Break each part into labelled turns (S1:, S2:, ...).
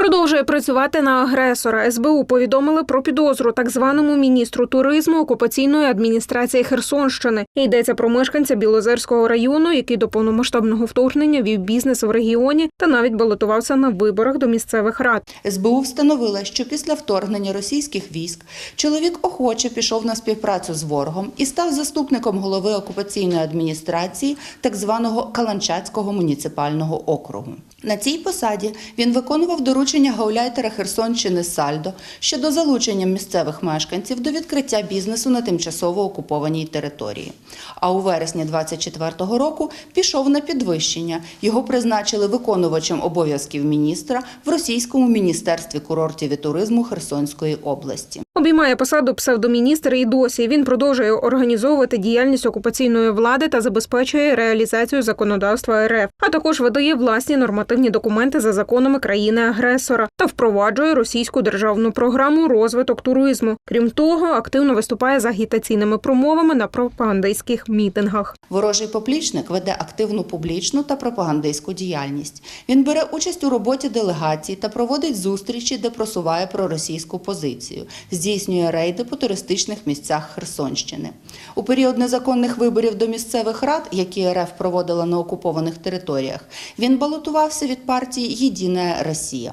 S1: Продовжує працювати на агресора. СБУ повідомили про підозру так званому міністру туризму окупаційної адміністрації Херсонщини. Йдеться про мешканця Білозерського району, який до повномасштабного вторгнення вів бізнес в регіоні та навіть балотувався на виборах до місцевих рад.
S2: СБУ встановила, що після вторгнення російських військ чоловік охоче пішов на співпрацю з ворогом і став заступником голови окупаційної адміністрації так званого Каланчацького муніципального округу. На цій посаді він виконував доручення гауляйтера Херсонщини Сальдо щодо залучення місцевих мешканців до відкриття бізнесу на тимчасово окупованій території. А у вересні 24-го року пішов на підвищення. Його призначили виконувачем обов'язків міністра в російському міністерстві курортів і туризму Херсонської області.
S1: Обіймає посаду псевдоміністр і досі. Він продовжує організовувати діяльність окупаційної влади та забезпечує реалізацію законодавства РФ, а також видає власні нормативні документи за законами країни-агресора та впроваджує російську державну програму розвиток туризму. Крім того, активно виступає з агітаційними промовами на пропагандистських мітингах.
S2: Ворожий поплічник веде активну публічну та пропагандистську діяльність. Він бере участь у роботі делегацій та проводить зустрічі, де просуває проросійську позицію, здійснює рейди по туристичних місцях Херсонщини. У період незаконних виборів до місцевих рад, які РФ проводила на окупованих територіях, він балотувався від партії Єдина Росія.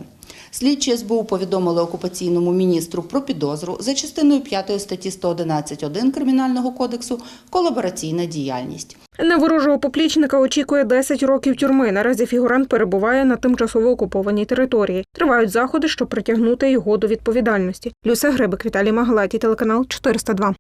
S2: Слідчі СБУ повідомили окупаційному міністру про підозру за частиною 5 статті 111.1 Кримінального кодексу колабораційна діяльність.
S1: На ворожого поплічника очікує 10 років тюрми. Наразі фігурант перебуває на тимчасово окупованій території. Тривають заходи, щоб притягнути його до відповідальності. Люся Гребик, Віталій Магалаті, телеканал 402.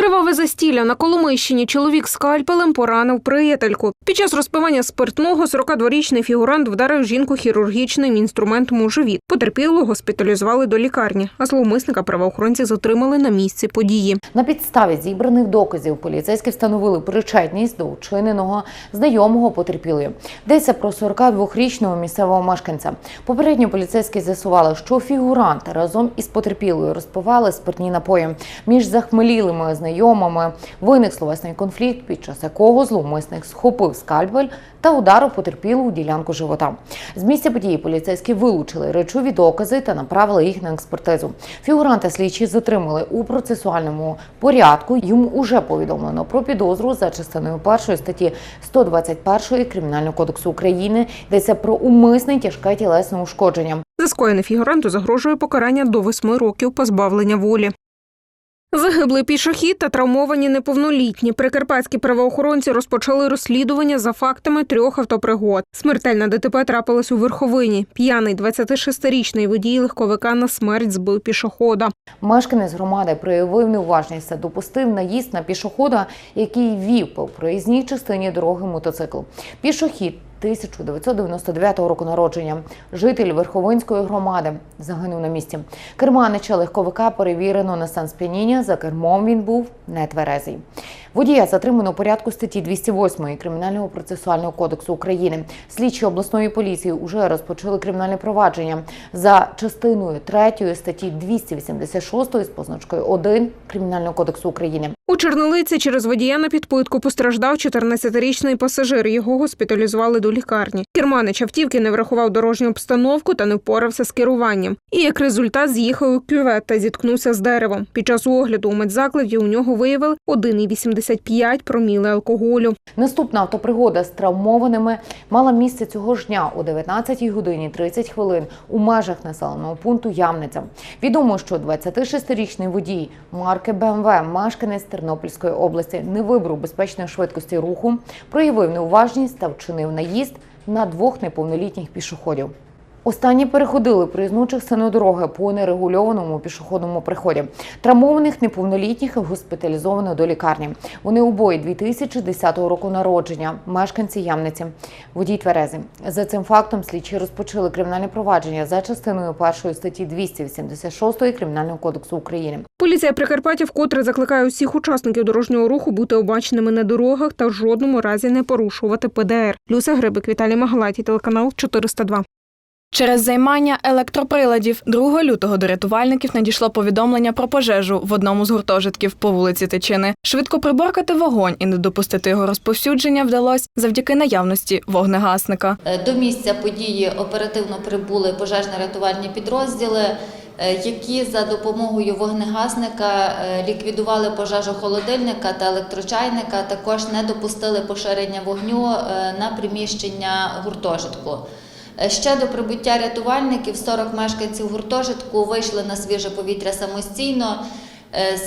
S1: Криваве застілля на Коломийщині чоловік скальпелем поранив приятельку. Під час розпивання спиртного 42-річний фігурант вдарив жінку хірургічним інструментом у живіт. Потерпілого госпіталізували до лікарні, а зловмисника правоохоронці затримали на місці події.
S3: На підставі зібраних доказів поліцейські встановили причетність до вчиненого знайомого потерпілої. Йдеться про 42-річного місцевого мешканця. Попередньо поліцейські з'ясували, що фігурант разом із потерпілою розпивали спиртні напої. Між захмелілими знайомими виник словесний конфлікт, під час якого зловмисник схопив скальпель та ударив потерпілу у ділянку живота. З місця події поліцейські вилучили речові докази та направили їх на експертизу. Фігуранта слідчі затримали у процесуальному порядку. Йому уже повідомлено про підозру за частиною першої статті 121 Кримінального кодексу України. Йдеться про умисне тяжке тілесне ушкодження.
S1: За скоєне фігуранту загрожує покарання до восьми років позбавлення волі. Загиблий пішохід та травмовані неповнолітні. Прикарпатські правоохоронці розпочали розслідування за фактами трьох автопригод. Смертельна ДТП трапилась у верховині. П'яний 26-річний водій легковика на смерть збив пішохода.
S3: Мешканець громади проявив неуважність та допустив наїзд на пішохода, який вів по проїзній частині дороги мотоцикл. Пішохід 1999 року народження, житель Верховинської громади, загинув на місці. Керманича легковика перевірено на стан сп'яніння. За кермом він був нетверезий. Водія затримано у порядку статті 208 Кримінального процесуального кодексу України. Слідчі обласної поліції вже розпочали кримінальне провадження за частиною 3 статті 286 з позначкою 1 Кримінального кодексу України.
S1: У Чернолиці через водія на підпитку постраждав 14-річний пасажир. Його госпіталізували до лікарні. Керманич автівки не врахував дорожню обстановку та не впорався з керуванням. І як результат з'їхав у кювет та зіткнувся з деревом. Під час огляду у медзакладі у нього виявили 1,85 проміли алкоголю.
S3: Наступна автопригода з травмованими мала місце цього ж дня о 19 годині 30 хвилин у межах населеного пункту Ямниця. Відомо, що 26-річний водій марки БМВ, мешканець Тернопільської області, не вибрав безпечної швидкості руху, проявив неуважність та вчинив наїзд на двох неповнолітніх пішоходів. Останні переходили проїзну частину дороги по нерегульованому пішохідному приході. Травмованих неповнолітніх госпіталізовано до лікарні. Вони обоє 2010 року народження, мешканці Ямниці, водій Тверези. За цим фактом слідчі розпочали кримінальне провадження за частиною першої статті 286 Кримінального кодексу України.
S1: Поліція Прикарпаття вкотре закликає усіх учасників дорожнього руху бути обачними на дорогах та в жодному разі не порушувати ПДР. Люся Грибик, Віталій Магалаті, телеканал 402.
S4: Через займання електроприладів 2 лютого до рятувальників надійшло повідомлення про пожежу в одному з гуртожитків по вулиці Тичини. Швидко приборкати вогонь і не допустити його розповсюдження вдалося завдяки наявності вогнегасника.
S5: Е, До місця події оперативно прибули пожежно-рятувальні підрозділи, е, які за допомогою вогнегасника е, ліквідували пожежу холодильника та електрочайника. Також не допустили поширення вогню на приміщення гуртожитку. Е, Ще до прибуття рятувальників 40 мешканців гуртожитку вийшли на свіже повітря самостійно. Е,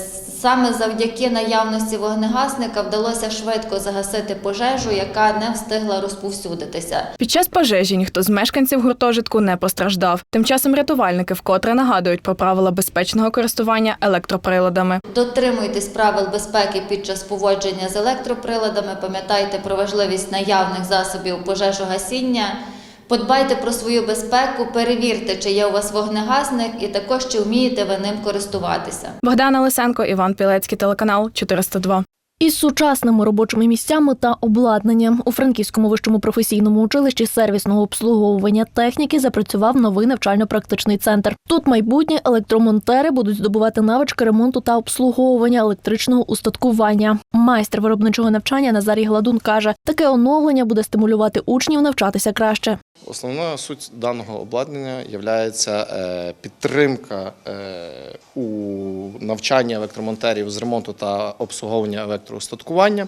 S5: Саме завдяки наявності вогнегасника вдалося швидко загасити пожежу, яка не встигла розповсюдитися.
S4: Під час пожежі ніхто з мешканців гуртожитку не постраждав. Тим часом рятувальники вкотре нагадують про правила безпечного користування електроприладами.
S5: Дотримуйтесь правил безпеки під час поводження з електроприладами. Пам'ятайте про важливість наявних засобів пожежогасіння. Подбайте про свою безпеку, перевірте, чи є у вас вогнегасник, і також чи вмієте ви ним користуватися.
S4: Богдана Лисенко, Іван Пілецький, телеканал 402.
S6: Із сучасними робочими місцями та обладнанням у Франківському вищому професійному училищі сервісного обслуговування техніки запрацював новий навчально-практичний центр. Тут майбутні електромонтери будуть здобувати навички ремонту та обслуговування електричного устаткування. Майстер виробничого навчання Назарій Гладун каже, таке оновлення буде стимулювати учнів навчатися краще.
S7: Основна суть даного обладнання є підтримка е, у навчанні електромонтерів з ремонту та обслуговування електроустаткування. остаткування.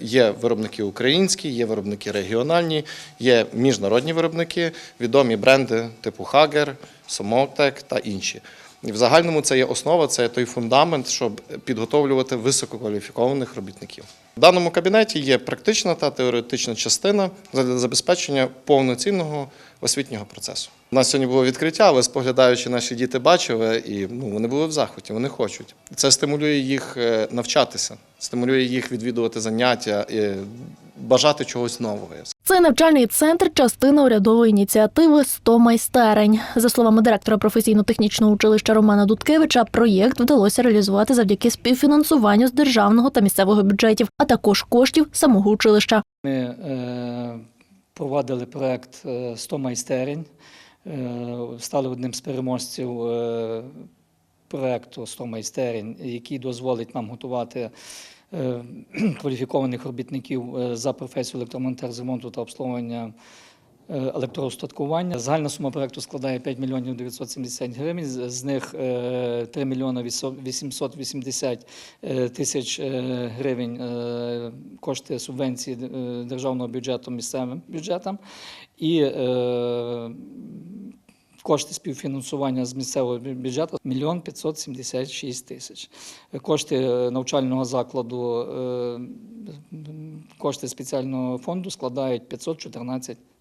S7: Є виробники українські, є виробники регіональні, є міжнародні виробники, відомі бренди типу Hager, Somotec та інші. І в загальному це є основа, це є той фундамент, щоб підготовлювати висококваліфікованих робітників. В даному кабінеті є практична та теоретична частина для забезпечення повноцінного освітнього процесу. У нас сьогодні було відкриття, але споглядаючи, наші діти бачили, і ну, вони були в захваті, вони хочуть. Це стимулює їх е, навчатися, стимулює їх відвідувати заняття, і бажати чогось нового.
S6: Цей навчальний центр частина урядової ініціативи «100 майстерень. За словами директора професійно-технічного училища Романа Дудкевича, проєкт вдалося реалізувати завдяки співфінансуванню з державного та місцевого бюджетів, а також коштів самого училища.
S8: Ми е, провадили проект е, 100 майстерень, е, стали одним з переможців е, проекту 100 майстерень, який дозволить нам готувати е, кваліфікованих робітників е, за професію електромонтер ремонту та обслуговування е, електроустаткування. Загальна сума проекту складає 5 мільйонів 970 гривень, з них е, 3 мільйони 880 е, тисяч е, гривень е, кошти субвенції е, державного бюджету місцевим бюджетам і е, Кошти співфінансування з місцевого бю- бюджету 1 576 тисяч. Кошти е, навчального закладу, е, кошти спеціального фонду складають 514 тисяч.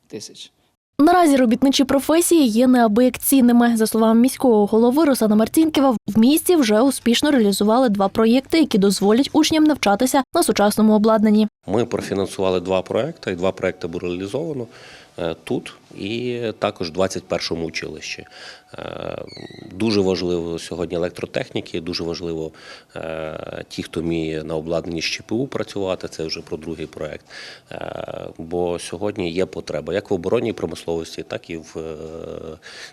S6: Наразі робітничі професії є неабияк цінними. За словами міського голови Руслана Марцінківа, в місті вже успішно реалізували два проєкти, які дозволять учням навчатися на сучасному обладнанні.
S9: Ми профінансували два проекти, і два проекти було реалізовано е, тут і також в 21-му училищі. Е, Дуже важливо сьогодні електротехніки, дуже важливо е, ті, хто вміє на обладнанні з ЧПУ працювати, це вже про другий проект. Бо сьогодні є потреба як в оборонній промисловості, так і в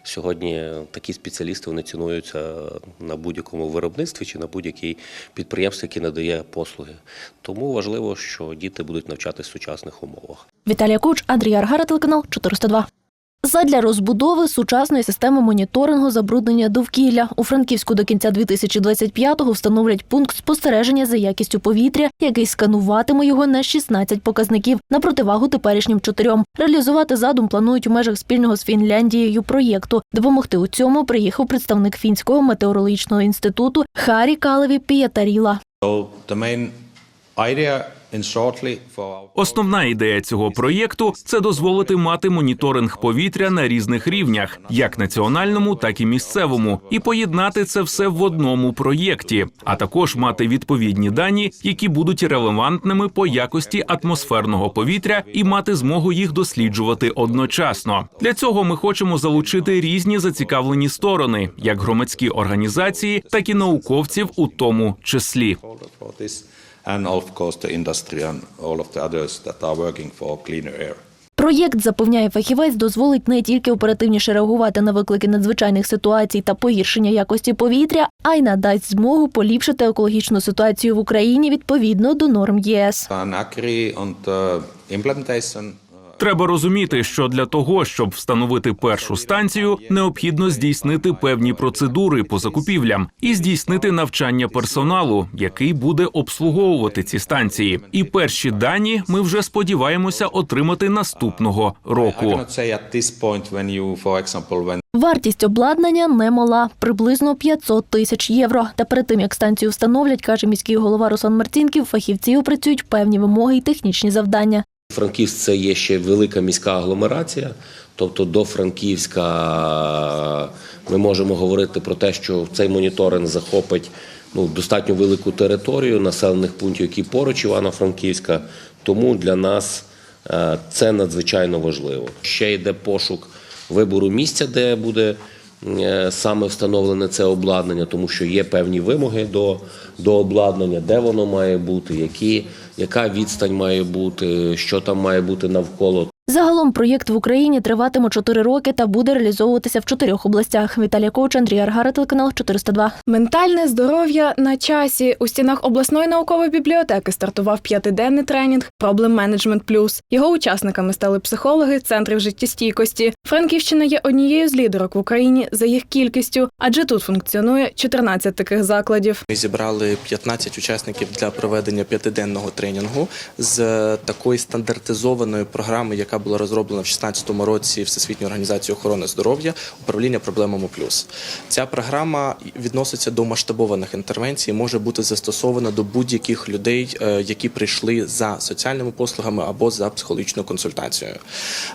S9: сьогодні такі спеціалісти вони цінуються на будь-якому виробництві чи на будь-якій підприємстві, яке надає послуги. Тому важливо, що діти будуть навчатися в сучасних умовах.
S6: Віталія Куч, Андрій Аргара, телеканал 402. Задля розбудови сучасної системи моніторингу забруднення довкілля у Франківську до кінця 2025-го встановлять пункт спостереження за якістю повітря, який скануватиме його на 16 показників на противагу теперішнім чотирьом. Реалізувати задум планують у межах спільного з Фінляндією проєкту. Допомогти у цьому приїхав представник фінського метеорологічного інституту Харі Калеві Піятаріла.
S10: So
S11: Основна ідея цього проєкту це дозволити мати моніторинг повітря на різних рівнях, як національному, так і місцевому, і поєднати це все в одному проєкті, а також мати відповідні дані, які будуть релевантними по якості атмосферного повітря, і мати змогу їх досліджувати одночасно. Для цього ми хочемо залучити різні зацікавлені сторони, як громадські організації, так і науковців, у тому числі.
S10: And of course the industry and all of the others that are working for cleaner air.
S6: Проєкт запевняє фахівець, дозволить не тільки оперативніше реагувати на виклики надзвичайних ситуацій та погіршення якості повітря, а й надасть змогу поліпшити екологічну ситуацію в Україні відповідно до норм ЄС.
S11: Треба розуміти, що для того, щоб встановити першу станцію, необхідно здійснити певні процедури по закупівлям і здійснити навчання персоналу, який буде обслуговувати ці станції. І перші дані ми вже сподіваємося отримати наступного року.
S6: Вартість обладнання немала приблизно 500 тисяч євро. Та перед тим як станцію встановлять, каже міський голова Руслан Марцінків, фахівці опрацюють певні вимоги і технічні завдання.
S9: Франківськ це є ще велика міська агломерація. Тобто до Франківська ми можемо говорити про те, що цей моніторинг захопить ну, достатньо велику територію населених пунктів, які поруч Івано-Франківська. Тому для нас е, це надзвичайно важливо. Ще йде пошук вибору місця, де буде саме встановлене це обладнання, тому що є певні вимоги до, до обладнання, де воно має бути, які, яка відстань має бути, що там має бути навколо.
S6: Загалом проєкт в Україні триватиме 4 роки та буде реалізовуватися в чотирьох областях. Віталія Коуч, Андрій Аргара, телеканал 402.
S4: Ментальне здоров'я на часі у стінах обласної наукової бібліотеки стартував п'ятиденний тренінг Problem Management Plus. Його учасниками стали психологи центрів життєстійкості. Франківщина є однією з лідерок в Україні за їх кількістю, адже тут функціонує 14 таких закладів.
S12: Ми зібрали 15 учасників для проведення п'ятиденного тренінгу з такої стандартизованої програми, яка була розроблена в 2016 році Всесвітньою організацією охорони здоров'я управління проблемами плюс. Ця програма відноситься до масштабованих інтервенцій, може бути застосована до будь-яких людей, е, які прийшли за соціальними послугами або за психологічною консультацією.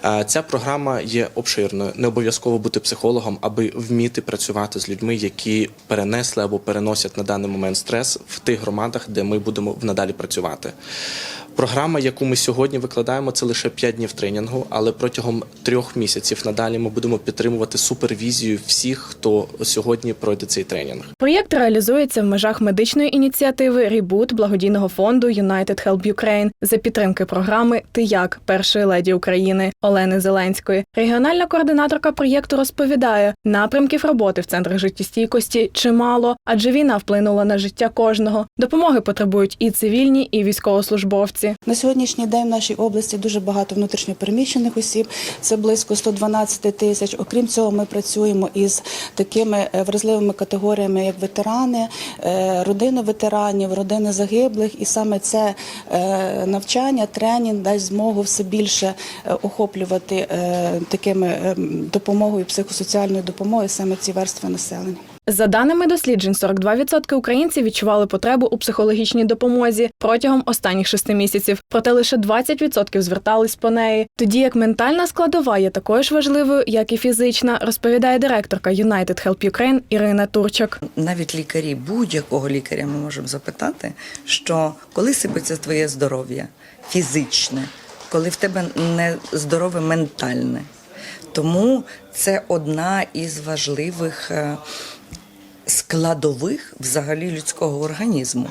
S12: Е, Ця програма є обширною. Не обов'язково бути психологом, аби вміти працювати з людьми, які перенесли або переносять на даний момент стрес в тих громадах, де ми будемо надалі працювати. Програма, яку ми сьогодні викладаємо, це лише 5 днів тренінгу, але протягом трьох місяців надалі ми будемо підтримувати супервізію всіх, хто сьогодні пройде цей тренінг.
S4: Проєкт реалізується в межах медичної ініціативи Рібут благодійного фонду United Help Ukraine за підтримки програми Ти як першої леді України Олени Зеленської. Регіональна координаторка проєкту розповідає, напрямків роботи в центрах життєстійкості чимало, адже війна вплинула на життя кожного. Допомоги потребують і цивільні, і військовослужбовці.
S13: На сьогоднішній день в нашій області дуже багато внутрішньопереміщених осіб. Це близько 112 тисяч. Окрім цього, ми працюємо із такими е, вразливими категоріями, як ветерани, е, родини ветеранів, родини загиблих. І саме це е, навчання, тренінг дасть змогу все більше охоплювати такими е, допомогою, психосоціальною допомогою саме ці верстви населення.
S4: За даними досліджень, 42% українців відчували потребу у психологічній допомозі протягом останніх шести місяців. Проте лише 20% звертались по неї. Тоді як ментальна складова є такою ж важливою, як і фізична, розповідає директорка United Help Ukraine Ірина Турчак.
S14: навіть лікарі, будь-якого лікаря ми можемо запитати, що коли сипеться твоє здоров'я фізичне, коли в тебе не здорове ментальне. Тому це одна із важливих е, складових взагалі людського організму.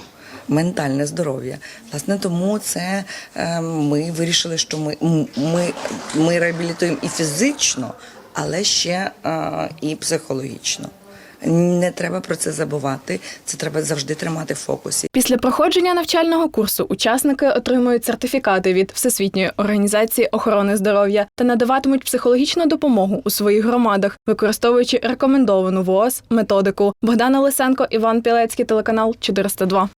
S14: Ментальне здоров'я. Власне, тому це е, ми вирішили, що ми, ми, ми реабілітуємо і фізично, але ще е, і психологічно. Не треба про це забувати. Це треба завжди тримати в фокусі.
S4: Після проходження навчального курсу учасники отримують сертифікати від Всесвітньої організації охорони здоров'я та надаватимуть психологічну допомогу у своїх громадах, використовуючи рекомендовану ВООЗ методику. Богдана Лисенко, Іван Пілецький, телеканал 402.